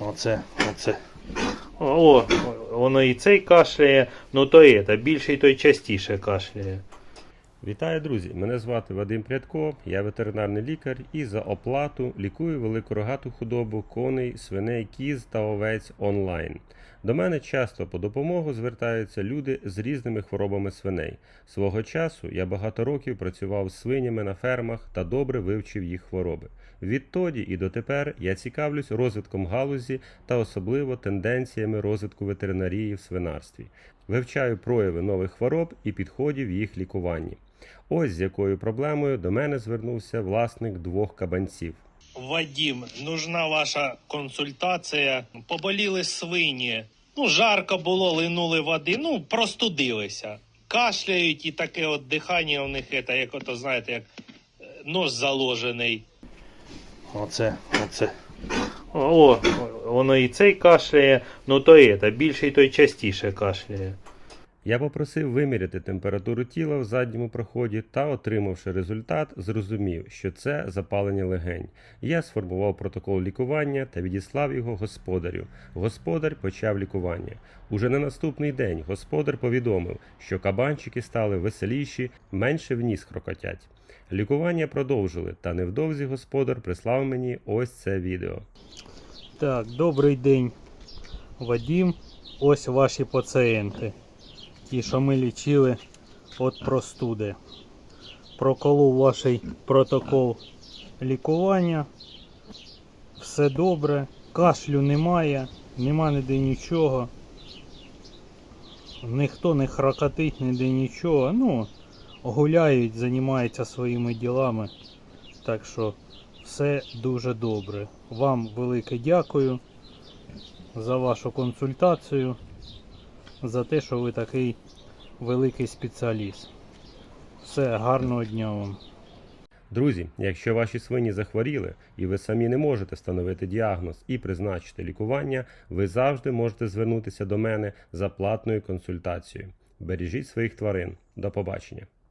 Оце, оце. О, воно і цей кашляє, ну то є, та більший той частіше кашляє. Вітаю, друзі! Мене звати Вадим Прядко, я ветеринарний лікар і за оплату лікую великорогату худобу коней, свиней, кіз та овець онлайн. До мене часто по допомогу звертаються люди з різними хворобами свиней. Свого часу я багато років працював з свинями на фермах та добре вивчив їх хвороби. Відтоді і дотепер я цікавлюсь розвитком галузі та особливо тенденціями розвитку ветеринарії в свинарстві. Вивчаю прояви нових хвороб і підходів їх лікуванні. Ось з якою проблемою до мене звернувся власник двох кабанців. Вадим, нужна ваша консультація. Поболіли свині. Ну, жарко було, линули води, ну, простудилися. Кашляють і таке от дихання у них, це, як ото, знаєте, як е, нос заложений. Оце, оце. О, воно і цей кашляє, ну то є, та більший той частіше кашляє. Я попросив виміряти температуру тіла в задньому проході та, отримавши результат, зрозумів, що це запалення легень. Я сформував протокол лікування та відіслав його господарю. Господар почав лікування. Уже на наступний день господар повідомив, що кабанчики стали веселіші, менше в ніс хрокотять. Лікування продовжили, та невдовзі господар прислав мені ось це відео. Так, добрий день, Вадим. Ось ваші пацієнти. Ті, що ми лічили від простуди. Проколов ваш протокол лікування. Все добре. Кашлю немає, нема ніде нічого. Ніхто не хракотить, ніде нічого. Ну, гуляють, займаються своїми ділами. Так що все дуже добре. Вам велике дякую за вашу консультацію, за те, що ви такий великий спеціаліст. Все, гарного дня вам. Друзі, якщо ваші свині захворіли і ви самі не можете встановити діагноз і призначити лікування, ви завжди можете звернутися до мене за платною консультацією. Бережіть своїх тварин. До побачення.